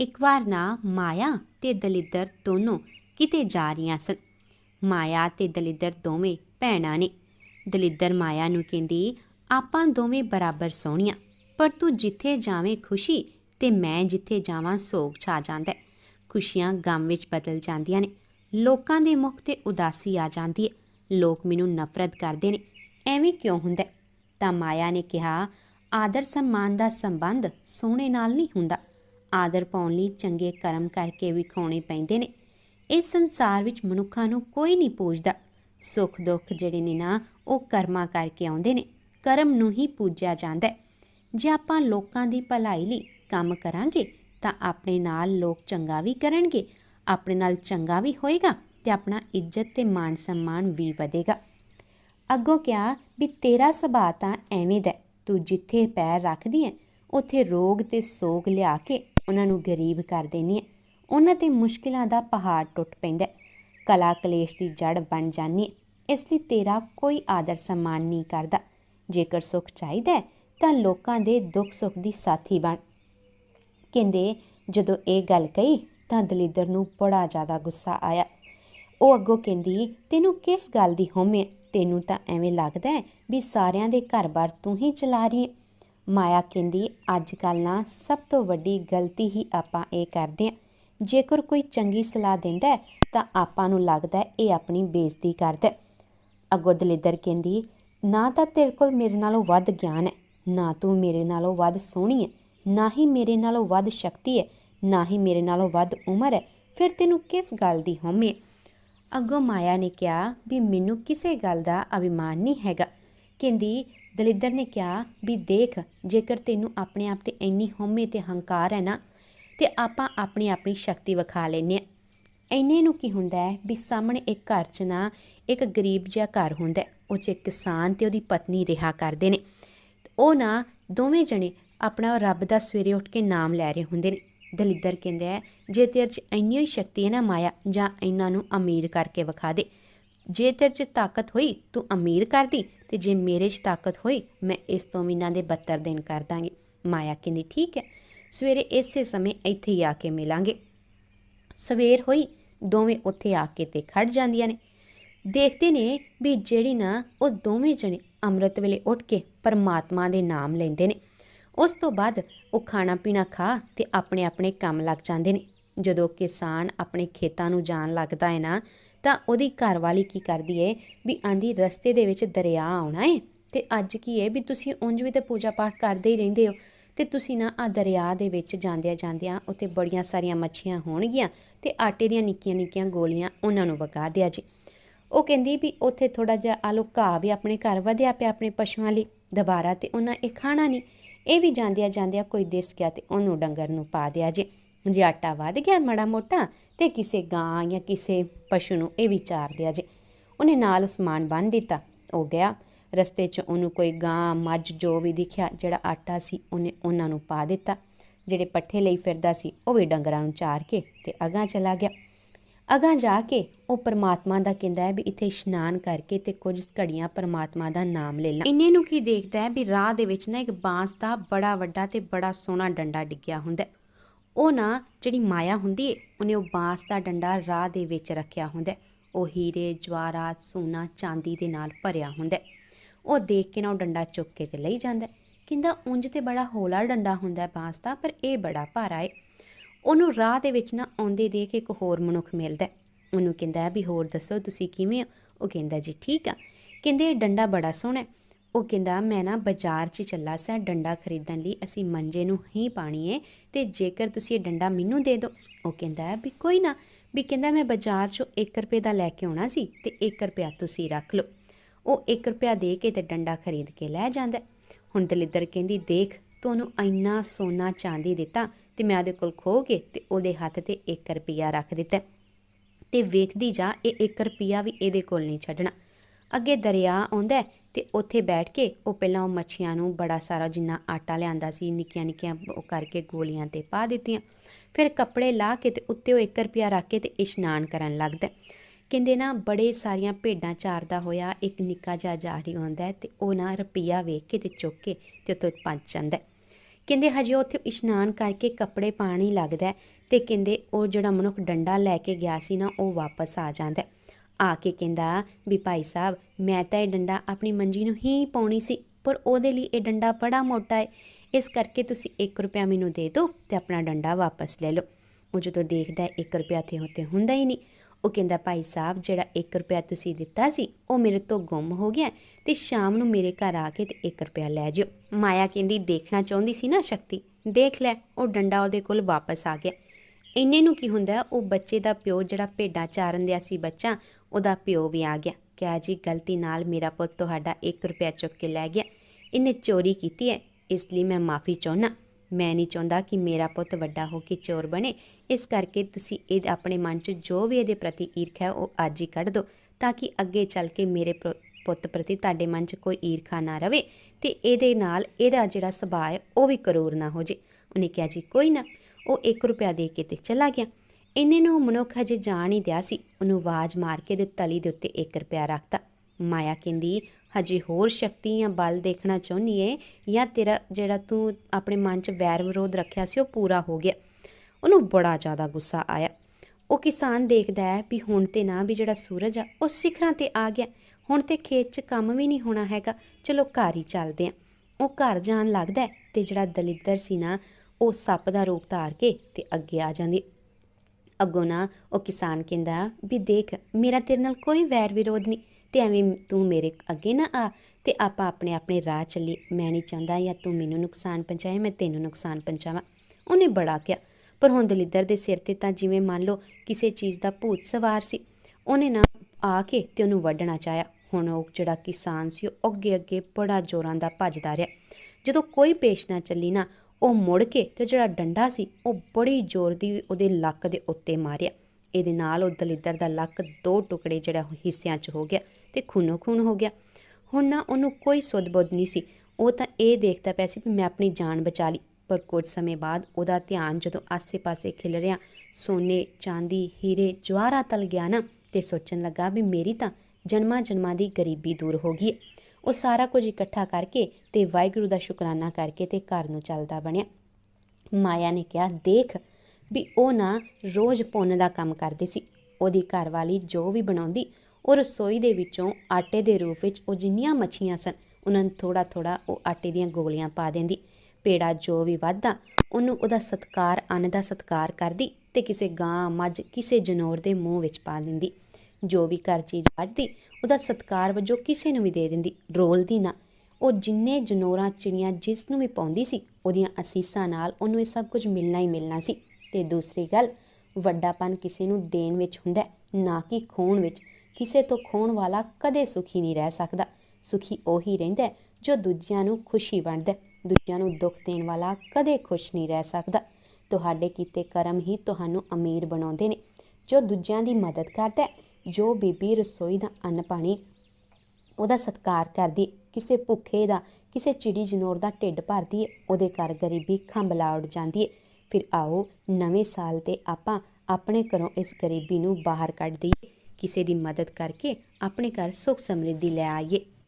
ਇੱਕ ਵਾਰ ਨਾ ਮਾਇਆ ਤੇ ਦਲਿੱਦਰ ਦੋਨੋਂ ਕਿਤੇ ਜਾ ਰਹੀਆਂ ਸਨ। ਮਾਇਆ ਤੇ ਦਲਿੱਦਰ ਦੋਵੇਂ ਭੈਣਾਂ ਨੇ। ਦਲਿੱਦਰ ਮਾਇਆ ਨੂੰ ਕਹਿੰਦੀ, ਆਪਾਂ ਦੋਵੇਂ ਬਰਾਬਰ ਸੋਹਣੀਆਂ, ਪਰ ਤੂੰ ਜਿੱਥੇ ਜਾਵੇਂ ਖੁਸ਼ੀ ਤੇ ਮੈਂ ਜਿੱਥੇ ਜਾਵਾਂ ਸੋਗ ਛਾ ਜਾਂਦਾ ਖੁਸ਼ੀਆਂ ਗਮ ਵਿੱਚ ਬਦਲ ਜਾਂਦੀਆਂ ਨੇ। ਲੋਕਾਂ ਦੇ ਮੁਖ ਤੇ ਉਦਾਸੀ ਆ ਜਾਂਦੀ ਹੈ। ਲੋਕ ਮੈਨੂੰ ਨਫ਼ਰਤ ਕਰਦੇ ਨੇ। ਐਵੇਂ ਕਿਉਂ ਹੁੰਦਾ ਤਾਂ ਮਾਇਆ ਨੇ ਕਿਹਾ ਆਦਰ ਸਨਮਾਨ ਦਾ ਸੰਬੰਧ ਸੋਹਣੇ ਨਾਲ ਨਹੀਂ ਹੁੰਦਾ। ਆਦਰ ਪਾਉਣ ਲਈ ਚੰਗੇ ਕਰਮ ਕਰਕੇ ਵਿਖਾਉਣੇ ਪੈਂਦੇ ਨੇ। ਇਸ ਸੰਸਾਰ ਵਿੱਚ ਮਨੁੱਖਾਂ ਨੂੰ ਕੋਈ ਨਹੀਂ ਪੂਜਦਾ। ਸੁੱਖ ਦੁੱਖ ਜਿਹੜੇ ਨੇ ਨਾ, ਉਹ ਕਰਮਾਂ ਕਰਕੇ ਆਉਂਦੇ ਨੇ। ਕਰਮ ਨੂੰ ਹੀ ਪੂਜਿਆ ਜਾਂਦਾ ਹੈ। ਜੇ ਆਪਾਂ ਲੋਕਾਂ ਦੀ ਭਲਾਈ ਲਈ ਕੰਮ ਕਰਾਂਗੇ, ਤਾਂ ਆਪਣੇ ਨਾਲ ਲੋਕ ਚੰਗਾ ਵੀ ਕਰਨਗੇ, ਆਪਣੇ ਨਾਲ ਚੰਗਾ ਵੀ ਹੋਏਗਾ ਤੇ ਆਪਣਾ ਇੱਜ਼ਤ ਤੇ ਮਾਣ ਸਨਮਾਨ ਵੀ ਵਧੇਗਾ। ਅੱਗੋਂ ਕਿਹਾ ਵੀ ਤੇਰਾ ਸੁਭਾਅ ਤਾਂ ਐਵੇਂ ਦਾ ਤੂੰ ਜਿੱਥੇ ਪੈਰ ਰੱਖਦੀ ਹੈ, ਉੱਥੇ ਰੋਗ ਤੇ ਸੋਗ ਲਿਆ ਕੇ ਉਹਨਾਂ ਨੂੰ ਗਰੀਬ ਕਰ ਦੇਣੀ ਹੈ। ਉਹਨਾਂ ਤੇ ਮੁਸ਼ਕਿਲਾਂ ਦਾ ਪਹਾੜ ਟੁੱਟ ਪੈਂਦਾ ਕਲਾ ਕਲੇਸ਼ ਦੀ ਜੜ ਬਣ ਜਾਨੀ ਹੈ। ਇਸ ਲਈ ਤੇਰਾ ਕੋਈ ਆਦਰ ਸਨਮਾਨ ਨਹੀਂ ਕਰਦਾ। ਜੇਕਰ ਸੁੱਖ ਚਾਹੀਦਾ ਤਾਂ ਲੋਕਾਂ ਦੇ ਦੁੱਖ ਸੁੱਖ ਦੀ ਸਾਥੀ ਬਣ। ਕਹਿੰਦੇ, ਜਦੋਂ ਇਹ ਗੱਲ ਕਹੀ, ਤਾਂ ਦਲਿੱਦਰ ਨੂੰ ਬੜਾ ਜ਼ਿਆਦਾ ਗੁੱਸਾ ਆਇਆ। ਉਹ ਅੱਗੋਂ ਕਹਿੰਦੀ, ਤੈਨੂੰ ਕਿਸ ਗੱਲ ਦੀ ਹਉਮੈ ਹੈ? ਤੈਨੂੰ ਤਾਂ ਐਵੇਂ ਲੱਗਦਾ ਹੈ ਵੀ ਸਾਰਿਆਂ ਦੇ ਘਰ-ਬਾਰ ਤੂੰ ਹੀ ਚਲਾ ਰਹੀ ਹੈ। ਮਾਇਆ ਕਹਿੰਦੀ, ਅੱਜ ਕੱਲ੍ਹ ਨਾ ਸਭ ਤੋਂ ਵੱਡੀ ਗਲਤੀ ਹੀ ਆਪਾਂ ਇਹ ਕਰਦੇ ਹਾਂ। ਜੇਕਰ ਕੋਈ ਚੰਗੀ ਸਲਾਹ ਦਿੰਦਾ ਤਾਂ ਆਪਾਂ ਨੂੰ ਲੱਗਦਾ ਇਹ ਆਪਣੀ ਬੇਇੱਜ਼ਤੀ ਕਰਦਾ ਹੈ। ਅੱਗੋਂ ਦਲਿੱਦਰ ਕਹਿੰਦੀ, ਨਾ ਤਾਂ ਤੇਰੇ ਕੋਲ ਮੇਰੇ ਨਾਲੋਂ ਵੱਧ ਗਿਆਨ ਹੈ, ਨਾ ਤੂੰ ਮੇਰੇ ਨਾਲੋਂ ਵੱਧ ਸੋਹਣੀ ਹੈ, ਨਾ ਹੀ ਮੇਰੇ ਨਾਲੋਂ ਵੱਧ ਸ਼ਕਤੀ ਹੈ, ਨਾ ਹੀ ਮੇਰੇ ਨਾਲੋਂ ਵੱਧ ਉਮਰ ਹੈ, ਫਿਰ ਤੈਨੂੰ ਕਿਸ ਗੱਲ ਦੀ ਹਉਮੈ ਹੈ? ਅੱਗੋਂ ਮਾਇਆ ਨੇ ਕਿਹਾ ਵੀ ਮੈਨੂੰ ਕਿਸੇ ਗੱਲ ਦਾ ਅਭਿਮਾਨ ਨਹੀਂ ਹੈਗਾ। ਕਹਿੰਦੀ ਦਲਿੱਦਰ ਨੇ ਕਿਹਾ ਵੀ ਦੇਖ, ਜੇਕਰ ਤੈਨੂੰ ਆਪਣੇ ਆਪ ਤੇ ਇੰਨੀ ਹਉਮੈ ਤੇ ਹੰਕਾਰ ਹੈ ਨਾ, ਤੇ ਆਪਾਂ ਆਪਣੀ ਆਪਣੀ ਸ਼ਕਤੀ ਵਿਖਾ ਲੈਨੇ ਆ ਇੰਨੇ ਨੂੰ ਕੀ ਹੁੰਦਾ ਹੈ ਵੀ ਸਾਹਮਣੇ ਇੱਕ ਘਰ 'ਚ ਨਾ ਇੱਕ ਗਰੀਬ ਜਿਹਾ ਘਰ ਹੁੰਦਾ ਉਹ 'ਚ ਇੱਕ ਕਿਸਾਨ ਤੇ ਉਹਦੀ ਪਤਨੀ ਰਿਹਾ ਕਰਦੇ ਨੇ। ਉਹ ਨਾ ਦੋਵੇਂ ਜਣੇ ਆਪਣਾ ਰੱਬ ਦਾ ਸਵੇਰੇ ਉੱਠ ਕੇ ਨਾਮ ਲੈ ਰਹੇ ਹੁੰਦੇ ਨੇ। ਦਲਿੱਦਰ ਕਹਿੰਦਾ ਹੈ, ਜੇ ਤੇਰੇ 'ਚ ਇੰਨੀ ਹੀ ਸ਼ਕਤੀ ਹੈ ਨਾ ਮਾਇਆ, ਜਾਂ ਇਹਨਾਂ ਨੂੰ ਅਮੀਰ ਕਰਕੇ ਵਿਖਾ ਦੇ। ਜੇ ਤੇਰੇ 'ਚ ਤਾਕਤ ਹੋਈ, ਤੂੰ ਅਮੀਰ ਕਰਦੀ ਤੇ ਜੇ ਮੇਰੇ 'ਚ ਤਾਕਤ ਹੋਈ, ਮੈਂ ਇਸ ਤੋਂ ਵੀ ਇਹਨਾਂ ਦੇ 72 ਦਿਨ ਕਰ ਦਾਂਗੀ। ਮਾਇਆ ਕਹਿੰਦੀ, ਠੀਕ ਹੈ, ਸਵੇਰੇ ਇਸੇ ਸਮੇਂ ਇੱਥੇ ਹੀ ਆ ਕੇ ਮਿਲਾਂਗੇ। ਸਵੇਰ ਹੋਈ, ਦੋਵੇਂ ਉੱਥੇ ਆ ਕੇ ਤੇ ਖੜ ਜਾਂਦੀਆਂ ਨੇ। ਦੇਖਦੇ ਨੇ ਵੀ ਜਿਹੜੀ ਨਾ, ਉਹ ਦੋਵੇਂ ਜਣੇ ਅੰਮ੍ਰਿਤ ਵੇਲੇ ਉੱਠ ਕੇ ਪਰਮਾਤਮਾ ਦੇ ਨਾਮ ਲੈਂਦੇ ਨੇ। ਉਸ ਤੋਂ ਬਾਅਦ ਉਹ ਖਾਣਾ ਪੀਣਾ ਖਾ ਤੇ ਆਪਣੇ ਆਪਣੇ ਕੰਮ ਲੱਗ ਜਾਂਦੇ ਨੇ। ਜਦੋਂ ਕਿਸਾਨ ਆਪਣੇ ਖੇਤਾਂ ਨੂੰ ਜਾਣ ਲੱਗਦਾ ਹੈ ਨਾ ਤਾਂ ਉਹਦੀ ਘਰਵਾਲੀ ਕੀ ਕਰਦੀ ਏ? ਵੀ ਆਂਦੀ, ਰਸਤੇ ਦੇ ਵਿੱਚ ਦਰਿਆ ਆਉਣਾ ਏ। ਤੇ ਅੱਜ ਕੀ ਏ? ਵੀ ਤੁਸੀਂ ਉਂਝ ਵੀ ਤੇ ਪੂਜਾ ਪਾਠ ਕਰਦੇ ਹੀ ਰਹਿੰਦੇ ਹੋ। ਤੇ ਤੁਸੀਂ ਨਾ ਆ ਦਰਿਆ ਦੇ ਵਿੱਚ ਜਾਂਦਿਆਂ ਜਾਂਦਿਆਂ ਉੱਥੇ ਬੜੀਆਂ ਸਾਰੀਆਂ ਮੱਛੀਆਂ ਹੋਣਗੀਆਂ ਤੇ ਆਟੇ ਦੀਆਂ ਨਿੱਕੀਆਂ ਨਿੱਕੀਆਂ ਗੋਲੀਆਂ ਉਹਨਾਂ ਨੂੰ ਵਗਾ ਦਿਆ ਜੀ। ਉਹ ਕਹਿੰਦੀ ਵੀ ਉੱਥੇ ਥੋੜਾ ਜਿਹਾ ਆਲੂ ਘਾਹ ਵੀ ਆਪਣੇ ਘਰ ਵਧਿਆ ਪਿਆ ਆਪਣੇ ਪਸ਼ੂਆਂ ਲਈ ਦੁਬਾਰਾ ਤੇ ਉਹਨਾਂ ਇਹ ਖਾਣਾ ਨਹੀਂ ਇਹ ਵੀ ਜਾਂਦਿਆਂ ਜਾਂਦਿਆਂ ਕੋਈ ਦਿਸ ਗਿਆ ਤੇ ਉਹਨੂੰ ਡੰਗਰ ਨੂੰ ਪਾ ਦਿਆ ਜੇ। ਜੇ ਆਟਾ ਵੱਧ ਗਿਆ ਮੜਾ ਮੋਟਾ, ਤੇ ਕਿਸੇ ਗਾਂ ਜਾਂ ਕਿਸੇ ਪਸ਼ੂ ਨੂੰ ਇਹ ਵੀ ਚਾਰ ਦਿਆ ਜੇ। ਉਹਨੇ ਨਾਲ ਉਹ ਸਮਾਨ ਬੰਨ ਦਿੱਤਾ। ਉਹ ਗਿਆ। ਰਸਤੇ 'ਚ ਉਹਨੂੰ ਕੋਈ ਗਾਂ, ਮੱਝ ਜੋ ਵੀ ਦਿਖਿਆ, ਜਿਹੜਾ ਆਟਾ ਸੀ, ਉਹਨੇ ਉਹਨਾਂ ਨੂੰ ਪਾ ਦਿੱਤਾ। ਜਿਹੜੇ ਪੱਠੇ ਲਈ ਫਿਰਦਾ ਸੀ, ਉਹ ਵੀ ਡੰਗਰਾਂ ਨੂੰ ਚਾਰ ਕੇ ਤੇ ਅਗਾਂ ਚਲਾ ਗਿਆ। ਅਗਾਂ ਜਾ ਕੇ ਉਹ ਪਰਮਾਤਮਾ ਦਾ ਕਹਿੰਦਾ ਹੈ ਵੀ ਇੱਥੇ ਇਸ਼ਨਾਨ ਕਰਕੇ ਤੇ ਕੁਝ ਘੜੀਆਂ ਪਰਮਾਤਮਾ ਦਾ ਨਾਮ ਲੈ ਲਾਂ। ਇੰਨੇ ਨੂੰ ਕੀ ਦੇਖਦਾ ਹੈ ਵੀ ਰਾਹ ਦੇ ਵਿੱਚ ਨਾ ਇੱਕ ਬਾਂਸ ਦਾ ਬੜਾ ਵੱਡਾ ਤੇ ਬੜਾ ਸੋਹਣਾ ਡੰਡਾ ਡਿੱਗਿਆ ਹੁੰਦਾ ਉਹ ਨਾ ਜਿਹੜੀ ਮਾਇਆ ਹੁੰਦੀ ਏ, ਉਹਨੇ ਉਹ ਬਾਂਸ ਦਾ ਡੰਡਾ ਰਾਹ ਦੇ ਵਿੱਚ ਰੱਖਿਆ ਹੁੰਦਾ ਉਹ ਹੀਰੇ ਜਵਾਹਰਾਤ ਸੋਨਾ, ਚਾਂਦੀ ਦੇ ਨਾਲ ਭਰਿਆ ਹੁੰਦਾ ਉਹ ਦੇਖ ਕੇ ਨਾ ਉਹ ਡੰਡਾ ਚੁੱਕ ਕੇ ਤੇ ਲਈ ਜਾਂਦਾ ਕਹਿੰਦਾ ਉਂਝ ਤੇ ਬੜਾ ਹੌਲਾ ਡੰਡਾ ਹੁੰਦਾ ਬਾਂਸ ਦਾ, ਪਰ ਇਹ ਬੜਾ ਭਾਰਾ ਏ। ਉਹਨੂੰ ਰਾਹ ਦੇ ਵਿੱਚ ਨਾ ਆਉਂਦੇ ਦੇਖ ਇੱਕ ਹੋਰ ਮਨੁੱਖ ਮਿਲਦਾ ਉਹਨੂੰ ਕਹਿੰਦਾ ਵੀ, ਹੋਰ ਦੱਸੋ ਤੁਸੀਂ ਕਿਵੇਂ ਹੋ? ਉਹ ਕਹਿੰਦਾ, ਜੀ ਠੀਕ ਆ। ਕਹਿੰਦੇ, ਇਹ ਡੰਡਾ ਬੜਾ ਸੋਹਣਾ ਉਹ ਕਹਿੰਦਾ, ਮੈਂ ਨਾ ਬਾਜ਼ਾਰ 'ਚ ਚੱਲਾ ਸਾਂ, ਡੰਡਾ ਖਰੀਦਣ ਲਈ। ਅਸੀਂ ਮੰਜੇ ਨੂੰ ਹੀ ਪਾਣੀ ਏ ਤੇ ਜੇਕਰ ਤੁਸੀਂ ਇਹ ਡੰਡਾ ਮੈਨੂੰ ਦੇ ਦਿਓ ਉਹ ਕਹਿੰਦਾ, ਵੀ ਕੋਈ ਨਾ। ਵੀ ਕਹਿੰਦਾ, ਮੈਂ ਬਾਜ਼ਾਰ 'ਚੋਂ 1 ਰੁਪਏ ਦਾ ਲੈ ਕੇ ਆਉਣਾ ਸੀ ਤੇ 1 ਰੁਪਿਆ ਤੁਸੀਂ ਰੱਖ ਲਓ। ਉਹ 1 ਰੁਪਿਆ ਦੇ ਕੇ ਤੇ ਡੰਡਾ ਖਰੀਦ ਕੇ ਲੈ ਜਾਂਦਾ। ਹੁਣ ਦਲਿੱਦਰ ਕਹਿੰਦੀ, ਦੇਖ ਤੁਹਾਨੂੰ ਇੰਨਾ ਸੋਨਾ ਚਾਂਦੀ ਦਿੱਤਾ ਤੇ ਮੈਂ ਉਹਦੇ ਕੋਲ ਖੋ ਕੇ ਤੇ ਉਹਦੇ ਹੱਥ ਤੇ 1 ਰੁਪਿਆ ਰੱਖ ਦਿੱਤਾ। ਤੇ ਵੇਖਦੀ ਜਾ, ਇਹ 1 ਰੁਪਿਆ ਵੀ ਇਹਦੇ ਕੋਲ ਨਹੀਂ ਛੱਡਣਾ। ਅੱਗੇ ਦਰਿਆ ਆਉਂਦਾ ਤੇ ਉੱਥੇ ਬੈਠ ਕੇ ਉਹ ਪਹਿਲਾਂ ਉਹ ਮੱਛੀਆਂ ਨੂੰ ਬੜਾ ਸਾਰਾ ਜਿੰਨਾ ਆਟਾ ਲਿਆਂਦਾ ਸੀ ਨਿੱਕੀਆਂ ਨਿੱਕੀਆਂ ਉਹ ਕਰਕੇ ਗੋਲੀਆਂ ਤੇ ਪਾ ਦਿੱਤੀਆਂ। ਫਿਰ ਕੱਪੜੇ ਲਾ ਕੇ ਤੇ ਉੱਤੇ ਉਹ 1 ਰੁਪਿਆ ਰੱਖ ਕੇ ਤੇ ਇਸ਼ਨਾਨ ਕਰਨ ਲੱਗਦਾ। ਕਹਿੰਦੇ ਨਾ ਬੜੇ ਸਾਰੀਆਂ ਭੇਡਾਂ ਚਾਰਦਾ ਹੋਇਆ ਇੱਕ ਨਿੱਕਾ ਜਿਹਾ ਜਾੜੀ ਆਉਂਦਾ ਤੇ ਉਹ ਨਾ ਰੁਪਿਆ ਵੇਖ ਕੇ ਤੇ ਚੁੱਕ ਕੇ ਤੇ ਉੱਥੋਂ ਪੰਜ ਜਾਂਦਾ ਕਹਿੰਦੇ ਹਜੇ ਉੱਥੇ ਇਸ਼ਨਾਨ ਕਰਕੇ ਕੱਪੜੇ ਪਾਣੀ ਲੱਗਦਾ ਹੈ ਤੇ ਕਹਿੰਦੇ ਉਹ ਜਿਹੜਾ ਮਨੁੱਖ ਡੰਡਾ ਲੈ ਕੇ ਗਿਆ ਸੀ ਨਾ, ਉਹ ਵਾਪਸ ਆ ਜਾਂਦਾ ਆ ਕੇ ਕਹਿੰਦਾ ਵੀ ਭਾਈ ਸਾਹਿਬ, ਮੈਂ ਤਾਂ ਇਹ ਡੰਡਾ ਆਪਣੀ ਮੰਜੀ ਨੂੰ ਹੀ ਪਾਉਣੀ ਸੀ, ਪਰ ਉਹਦੇ ਲਈ ਇਹ ਡੰਡਾ ਬੜਾ ਮੋਟਾ ਹੈ ਇਸ ਕਰਕੇ ਤੁਸੀਂ 1 ਰੁਪਿਆ ਮੈਨੂੰ ਦੇ ਦਿਓ ਤੇ ਆਪਣਾ ਡੰਡਾ ਵਾਪਸ ਲੈ ਲਓ। ਉਹ ਜਦੋਂ ਦੇਖਦਾ 1 ਰੁਪਿਆ ਤੇ ਉੱਤੇ ਹੁੰਦਾ ਹੀ ਨਹੀਂ, ਉਹ ਕਹਿੰਦਾ, ਭਾਈ ਸਾਹਿਬ, ਜਿਹੜਾ 1 ਰੁਪਿਆ ਤੁਸੀਂ ਦਿੱਤਾ ਸੀ, ਉਹ ਮੇਰੇ ਤੋਂ ਗੁੰਮ ਹੋ ਗਿਆ ਤੇ ਸ਼ਾਮ ਨੂੰ ਮੇਰੇ ਘਰ ਆ ਕੇ ਤੇ 1 ਰੁਪਿਆ ਲੈ ਜਿਓ। ਮਾਇਆ ਕਹਿੰਦੀ, ਦੇਖਣਾ ਚਾਹੁੰਦੀ ਸੀ ਨਾ ਸ਼ਕਤੀ, ਦੇਖ ਲੈ, ਉਹ ਡੰਡਾ ਉਹਦੇ ਕੋਲ ਵਾਪਸ ਆ ਗਿਆ। ਇੰਨੇ ਨੂੰ ਕੀ ਹੁੰਦਾ, ਉਹ ਬੱਚੇ ਦਾ ਪਿਓ ਜਿਹੜਾ ਭੇਡਾਂ ਚਾਰਨ ਦਿਆ ਸੀ ਬੱਚਾ, ਉਹਦਾ ਪਿਓ ਵੀ ਆ ਗਿਆ। ਕਿਹਾ ਜੀ, ਗਲਤੀ ਨਾਲ ਮੇਰਾ ਪੁੱਤ ਤੁਹਾਡਾ 1 ਰੁਪਿਆ ਚੁੱਕ ਕੇ ਲੈ ਗਿਆ। ਇਹਨੇ ਚੋਰੀ ਕੀਤੀ ਹੈ, ਇਸ ਲਈ ਮੈਂ ਮਾਫੀ ਚਾਹੁੰਦਾ। ਮੈਂ ਨਹੀਂ ਚਾਹੁੰਦਾ ਕਿ ਮੇਰਾ ਪੁੱਤ ਵੱਡਾ ਹੋ ਕੇ ਚੋਰ ਬਣੇ। ਇਸ ਕਰਕੇ ਤੁਸੀਂ ਇਹ ਆਪਣੇ ਮਨ 'ਚ ਜੋ ਵੀ ਇਹਦੇ ਪ੍ਰਤੀ ਈਰਖਾ ਹੈ, ਉਹ ਅੱਜ ਹੀ ਕੱਢ ਦਿਓ ਤਾਂ ਕਿ ਅੱਗੇ ਚੱਲ ਕੇ ਮੇਰੇ ਪ੍ਰ- ਪੁੱਤ ਪ੍ਰਤੀ ਤੁਹਾਡੇ ਮਨ 'ਚ ਕੋਈ ਈਰਖਾ ਨਾ ਰਵੇ ਤੇ ਇਹਦੇ ਨਾਲ ਇਹਦਾ ਜਿਹੜਾ ਸੁਭਾਅ ਹੈ, ਉਹ ਵੀ ਕਰੂਰ ਨਾ ਹੋ ਜੇ। ਉਹਨੇ ਕਿਹਾ ਜੀ, ਕੋਈ ਨਾ। ਉਹ 1 ਰੁਪਿਆ ਦੇ ਕੇ ਤੇ ਚਲਾ ਗਿਆ। ਇੰਨੇ ਨੂੰ ਮਨੁੱਖ ਹਜੇ ਜਾਣ ਹੀ ਦਿਆ ਸੀ। ਉਹਨੂੰ ਆਵਾਜ਼ ਮਾਰ ਕੇ ਉਹਦੇ ਤਲੀ ਦੇ ਉੱਤੇ 1 ਰੁਪਿਆ ਰੱਖਤਾ। ਮਾਇਆ ਕਹਿੰਦੀ, ਹਜੇ ਹੋਰ ਸ਼ਕਤੀ ਜਾਂ ਬਲ ਦੇਖਣਾ ਚਾਹੁੰਦੀ ਏ ਜਾਂ ਤੇਰਾ ਜਿਹੜਾ ਤੂੰ ਆਪਣੇ ਮਨ 'ਚ ਵੈਰ ਵਿਰੋਧ ਰੱਖਿਆ ਸੀ, ਉਹ ਪੂਰਾ ਹੋ ਗਿਆ? ਉਹਨੂੰ ਬੜਾ ਜ਼ਿਆਦਾ ਗੁੱਸਾ ਆਇਆ। ਉਹ ਕਿਸਾਨ ਦੇਖਦਾ ਹੈ ਵੀ ਹੁਣ ਤੇ ਨਾ ਵੀ ਜਿਹੜਾ ਸੂਰਜ ਆ, ਉਹ ਸਿਖਰਾਂ ਤੇ ਆ ਗਿਆ। ਹੁਣ ਤੇ ਖੇਤ 'ਚ ਕੰਮ ਵੀ ਨਹੀਂ ਹੋਣਾ ਹੈਗਾ। ਚਲੋ ਘਰ ਹੀ ਚੱਲਦੇ ਆ। ਉਹ ਘਰ ਜਾਣ ਲੱਗਦਾ ਹੈ ਤੇ ਜਿਹੜਾ ਦਲਿੱਦਰ ਸੀ ਨਾ ਉਹ ਸੱਪ ਦਾ ਰੂਪ ਧਾਰ ਕੇ ਤੇ ਅੱਗੇ ਆ ਜਾਂਦੀ। ਅੱਗੋਂ ਨਾ ਉਹ ਕਿਸਾਨ ਕਹਿੰਦਾ, ਵੀ ਦੇਖ, ਮੇਰਾ ਤੇਰੇ ਨਾਲ ਕੋਈ ਵੈਰ ਵਿਰੋਧ ਨਹੀਂ, ਤੇ ਐਵੇਂ ਤੂੰ ਮੇਰੇ ਅੱਗੇ ਨਾ ਆ ਤੇ ਆਪਾਂ ਆਪਣੇ ਆਪਣੇ ਰਾਹ ਚੱਲੀ ਮੈਂ ਨਹੀਂ ਚਾਹੁੰਦਾ ਜਾਂ ਤੂੰ ਮੈਨੂੰ ਨੁਕਸਾਨ ਪਹੁੰਚਾਏ, ਮੈਂ ਤੈਨੂੰ ਨੁਕਸਾਨ ਪਹੁੰਚਾਵਾਂ। ਉਹਨੇ ਬੜਾ ਕਿਹਾ। ਪਰ ਹੁਣ ਦਲਿੱਦਰ ਦੇ ਸਿਰ ਤੇ ਤਾਂ ਜਿਵੇਂ ਮੰਨ ਲਓ ਕਿਸੇ ਚੀਜ਼ ਦਾ ਭੂਤ ਸਵਾਰ ਸੀ, ਉਹਨੇ ਨਾ ਆ ਕੇ ਤੇ ਉਹਨੂੰ ਵੱਢਣਾ ਚਾਹਿਆ। ਹੁਣ ਉਹ ਜਿਹੜਾ ਕਿਸਾਨ ਸੀ, ਉਹ ਅੱਗੇ ਅੱਗੇ ਬੜਾ ਜ਼ੋਰਾਂ ਦਾ ਭੱਜਦਾ ਰਿਹਾ। ਜਦੋਂ ਕੋਈ ਪੇਸ਼ ਨਾ ਚੱਲੀ ਨਾ ਉਹ ਮੁੜ ਕੇ ਤੇ ਜਿਹੜਾ ਡੰਡਾ ਸੀ, ਉਹ ਬੜੀ ਜ਼ੋਰ ਦੀ ਉਹਦੇ ਲੱਕ ਦੇ ਉੱਤੇ ਮਾਰਿਆ। ਇਹਦੇ ਨਾਲ ਉਹ ਦਲਿੱਦਰ ਦਾ ਲੱਕ ਦੋ ਟੁਕੜੇ ਜਿਹੜਾ ਹਿੱਸਿਆਂ 'ਚ ਹੋ ਗਿਆ ਤੇ ਖੂਨੋ ਖੂਨ ਹੋ ਗਿਆ। ਹੁਣ ਨਾ ਉਹਨੂੰ ਕੋਈ ਸੁੱਧ ਬੁੱਧ ਨਹੀਂ ਸੀ। ਉਹ ਤਾਂ ਇਹ ਦੇਖਦਾ ਪਿਆ ਸੀ ਵੀ ਮੈਂ ਆਪਣੀ ਜਾਨ ਬਚਾ ਲਈ। ਪਰ ਕੁਝ ਸਮੇਂ ਬਾਅਦ ਉਹਦਾ ਧਿਆਨ ਜਦੋਂ ਆਸੇ-ਪਾਸੇ ਖਿਲ ਰਿਹਾ, ਸੋਨੇ, ਚਾਂਦੀ, ਹੀਰੇ, ਜਵਾਹਰਾਂ ਤਲ ਗਿਆ ਨਾ ਤੇ ਸੋਚਣ ਲੱਗਾ ਵੀ ਮੇਰੀ ਤਾਂ ਜਨਮਾਂ ਜਨਮਾਂ ਦੀ ਗਰੀਬੀ ਦੂਰ ਹੋ ਗਈ ਹੈ। ਉਹ ਸਾਰਾ ਕੁਝ ਇਕੱਠਾ ਕਰਕੇ ਤੇ ਵਾਹਿਗੁਰੂ ਦਾ ਸ਼ੁਕਰਾਨਾ ਕਰਕੇ ਤੇ ਘਰ ਨੂੰ ਚੱਲਦਾ ਬਣਿਆ। ਮਾਇਆ ਨੇ ਕਿਹਾ, ਦੇਖ ਵੀ ਉਹ ਨਾ ਰੋਜ਼ ਪੁੰਨ ਦਾ ਕੰਮ ਕਰਦੀ ਸੀ। ਉਹਦੀ ਘਰਵਾਲੀ ਜੋ ਵੀ ਬਣਾਉਂਦੀ, ਉਹ ਰਸੋਈ ਦੇ ਵਿੱਚੋਂ ਆਟੇ ਦੇ ਰੂਪ ਵਿੱਚ ਉਹ ਜਿੰਨੀਆਂ ਮੱਛੀਆਂ ਸਨ, ਉਹਨਾਂ ਨੂੰ ਥੋੜਾ ਥੋੜਾ ਉਹ ਆਟੇ ਦੀਆਂ ਗੋਲੀਆਂ ਪਾ ਦਿੰਦੀ। ਪੇੜਾ ਜੋ ਵੀ ਵਾਧਾ ਉਹਨੂੰ ਉਹਦਾ ਸਤਕਾਰ, ਅੰਨ ਦਾ ਸਤਕਾਰ ਕਰਦੀ ਤੇ ਕਿਸੇ ਗਾਂ, ਮੱਝ, ਕਿਸੇ ਜਨੌਰ ਦੇ ਮੂੰਹ ਵਿੱਚ ਪਾ ਦਿੰਦੀ। ਜੋ ਵੀ ਘਰ ਚੀਜ਼ ਵੱਜਦੀ, ਉਹਦਾ ਸਤਕਾਰ ਵਜੋਂ ਕਿਸੇ ਨੂੰ ਵੀ ਦੇ ਦਿੰਦੀ, ਰੋਲਦੀ ਨਾ। ਉਹ ਜਿੰਨੇ ਜਨੋਰਾਂ, ਚਿੜੀਆਂ ਜਿਸ ਨੂੰ ਵੀ ਪਾਉਂਦੀ ਸੀ, ਉਹਦੀਆਂ ਅਸੀਸਾਂ ਨਾਲ ਉਹਨੂੰ ਇਹ ਸਭ ਕੁਝ ਮਿਲਣਾ ਹੀ ਮਿਲਣਾ ਸੀ। ਤੇ ਦੂਸਰੀ ਗੱਲ, ਵੱਡਾਪਨ ਕਿਸੇ ਨੂੰ ਦੇਣ ਵਿੱਚ ਹੁੰਦਾ ਨਾ ਕਿ ਖੋਣ ਵਿੱਚ। ਕਿਸੇ ਤੋਂ ਖੋਣ ਵਾਲਾ ਕਦੇ ਸੁਖੀ ਨਹੀਂ ਰਹਿ ਸਕਦਾ। ਸੁਖੀ ਉਹੀ ਰਹਿੰਦਾ ਜੋ ਦੂਜਿਆਂ ਨੂੰ ਖੁਸ਼ੀ ਵੰਡਦਾ ਦੂਜਿਆਂ ਨੂੰ ਦੁੱਖ ਦੇਣ ਵਾਲਾ ਕਦੇ ਖੁਸ਼ ਨਹੀਂ ਰਹਿ ਸਕਦਾ। ਤੁਹਾਡੇ ਕੀਤੇ ਕਰਮ ਹੀ ਤੁਹਾਨੂੰ ਅਮੀਰ ਬਣਾਉਂਦੇ ਨੇ, ਜੋ ਦੂਜਿਆਂ ਦੀ ਮਦਦ ਕਰਦਾ ਜੋ ਬੀਬੀ ਰਸੋਈ ਦਾ ਅੰਨ ਪਾਣੀ, ਉਹਦਾ ਸਤਿਕਾਰ ਕਰਦੀ, ਕਿਸੇ ਭੁੱਖੇ ਦਾ, ਕਿਸੇ ਚਿੜੀ ਜਨੋਰ ਦਾ ਢਿੱਡ ਭਰਦੀ ਹੈ ਉਹਦੇ ਘਰ ਗਰੀਬੀ ਖੰਭਲਾ ਉੱਡ ਜਾਂਦੀ ਹੈ ਫਿਰ ਆਓ, ਨਵੇਂ ਸਾਲ ਤੇ ਆਪਾਂ ਆਪਣੇ ਘਰੋਂ ਇਸ ਗਰੀਬੀ ਨੂੰ ਬਾਹਰ ਕੱਢ ਦਈਏ। ਕਿਸੇ ਦੀ ਮਦਦ ਕਰਕੇ ਆਪਣੇ ਘਰ ਸੁੱਖ ਸਮਰਿੱਧੀ ਲੈ ਆਈਏ।